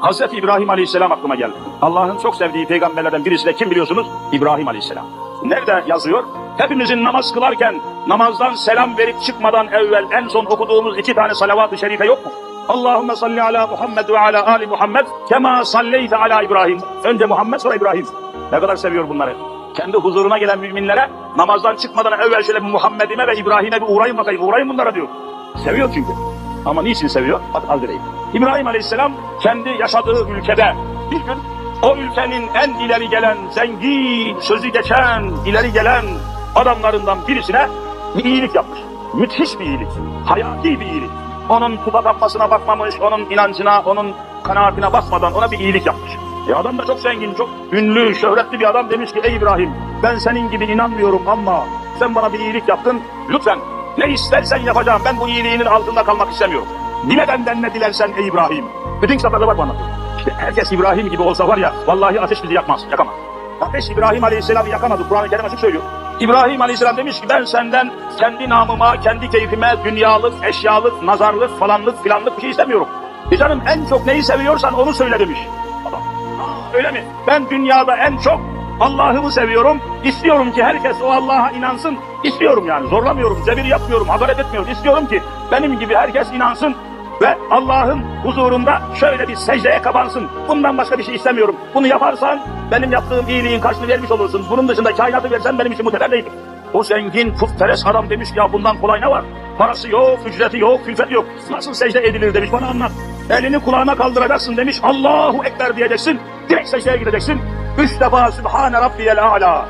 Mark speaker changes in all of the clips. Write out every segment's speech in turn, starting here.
Speaker 1: Hazreti İbrahim Aleyhisselam aklıma geldi. Allah'ın çok sevdiği peygamberlerden birisi de kim biliyorsunuz? İbrahim Aleyhisselam. Nerede yazıyor? Hepimizin namaz kılarken namazdan selam verip çıkmadan evvel en son okuduğumuz iki tane salavat-ı şerife yok mu? Allahümme salli ala Muhammed ve ala Ali Muhammed kema salleyte ala İbrahim. Önce Muhammed sonra İbrahim. Ne kadar seviyor bunları. Kendi huzuruna gelen müminlere namazdan çıkmadan evvel şöyle Muhammed'ime ve İbrahim'e bir uğrayın bakayım. Uğrayın bunlara diyor. Seviyor çünkü. Ama niçin seviyor? Bak az vereyim. İbrahim Aleyhisselam kendi yaşadığı ülkede bir gün o ülkenin en ileri gelen, zengin, sözü geçen, ileri gelen adamlarından birisine bir iyilik yapmış. Müthiş bir iyilik. Hayati bir iyilik. Onun puta tapmasına bakmamış, onun inancına, onun kanaatine bakmadan ona bir iyilik yapmış. E adam da çok zengin, çok ünlü, şöhretli bir adam demiş ki ey İbrahim ben senin gibi inanmıyorum ama sen bana bir iyilik yaptın. Lütfen ne istersen yapacağım. Ben bu iyiliğinin altında kalmak istemiyorum. Dile benden ne dilersen ey İbrahim. Bütün kitaplarda var bu anlatıyor. İşte herkes İbrahim gibi olsa var ya vallahi ateş bizi yakmaz, yakamaz. Ateş İbrahim Aleyhisselam'ı yakamadı. Kur'an-ı Kerim açık söylüyor. İbrahim Aleyhisselam demiş ki ben senden kendi namıma, kendi keyfime dünyalık, eşyalık, nazarlık, falanlık, filanlık bir şey istemiyorum. E canım en çok neyi seviyorsan onu söyle demiş. Adam. "Aa, Öyle mi? Ben dünyada en çok Allah'ımı seviyorum. İstiyorum ki herkes o Allah'a inansın. İstiyorum yani. Zorlamıyorum, cebir yapmıyorum, hakaret etmiyorum. İstiyorum ki benim gibi herkes inansın ve Allah'ın huzurunda şöyle bir secdeye kapansın. Bundan başka bir şey istemiyorum. Bunu yaparsan benim yaptığım iyiliğin karşılığını vermiş olursun. Bunun dışında kainatı versen benim için muteber değildir. O zengin putperest adam demiş ya bundan kolay ne var? Parası yok, ücreti yok, külfeti yok. Nasıl secde edilir demiş bana anlat. Elini kulağına kaldıracaksın demiş. Allahu Ekber diyeceksin. Direkt secdeye gideceksin. Üç defa Sübhane Rabbiyel Ala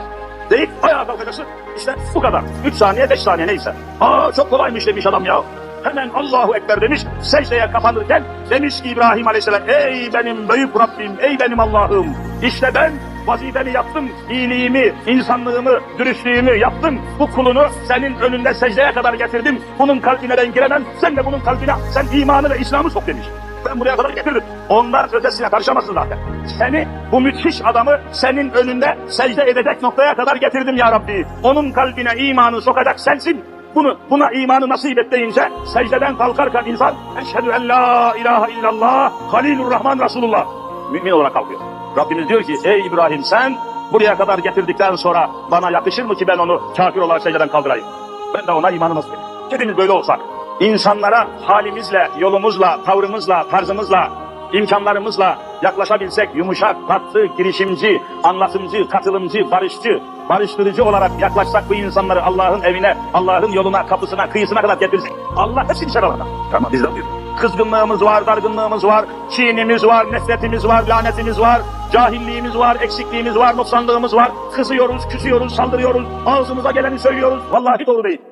Speaker 1: deyip ayağa kalkacaksın. İşte bu kadar. Üç saniye, beş saniye neyse. Aa çok kolaymış demiş adam ya. Hemen Allahu Ekber demiş, secdeye kapanırken demiş ki İbrahim Aleyhisselam, ey benim büyük Rabbim, ey benim Allah'ım, işte ben vazifemi yaptım, iyiliğimi, insanlığımı, dürüstlüğümü yaptım, bu kulunu senin önünde secdeye kadar getirdim, bunun kalbine ben giremem, sen de bunun kalbine, sen imanı ve İslam'ı sok demiş. Ben buraya kadar getirdim. Onlar ötesine karışamazsın zaten. Seni, bu müthiş adamı senin önünde secde edecek noktaya kadar getirdim ya Rabbi. Onun kalbine imanı sokacak sensin. Bunu, buna imanı nasip et deyince secdeden kalkarken insan Eşhedü en la ilahe illallah Halilur Rahman Resulullah mümin olarak kalkıyor. Rabbimiz diyor ki ey İbrahim sen buraya kadar getirdikten sonra bana yakışır mı ki ben onu kafir olarak secdeden kaldırayım? Ben de ona imanı nasip edeyim. Hepimiz böyle olsak insanlara halimizle, yolumuzla, tavrımızla, tarzımızla, imkanlarımızla yaklaşabilsek yumuşak, tatlı, girişimci, anlatımcı, katılımcı, barışçı, barıştırıcı olarak yaklaşsak bu insanları Allah'ın evine, Allah'ın yoluna, kapısına, kıyısına kadar getirsek. Allah hepsini içer alana. Ama bizden diyor. Kızgınlığımız var, dargınlığımız var, kinimiz var, nefretimiz var, lanetimiz var, cahilliğimiz var, eksikliğimiz var, noksanlığımız var. Kızıyoruz, küsüyoruz, saldırıyoruz, ağzımıza geleni söylüyoruz. Vallahi doğru değil.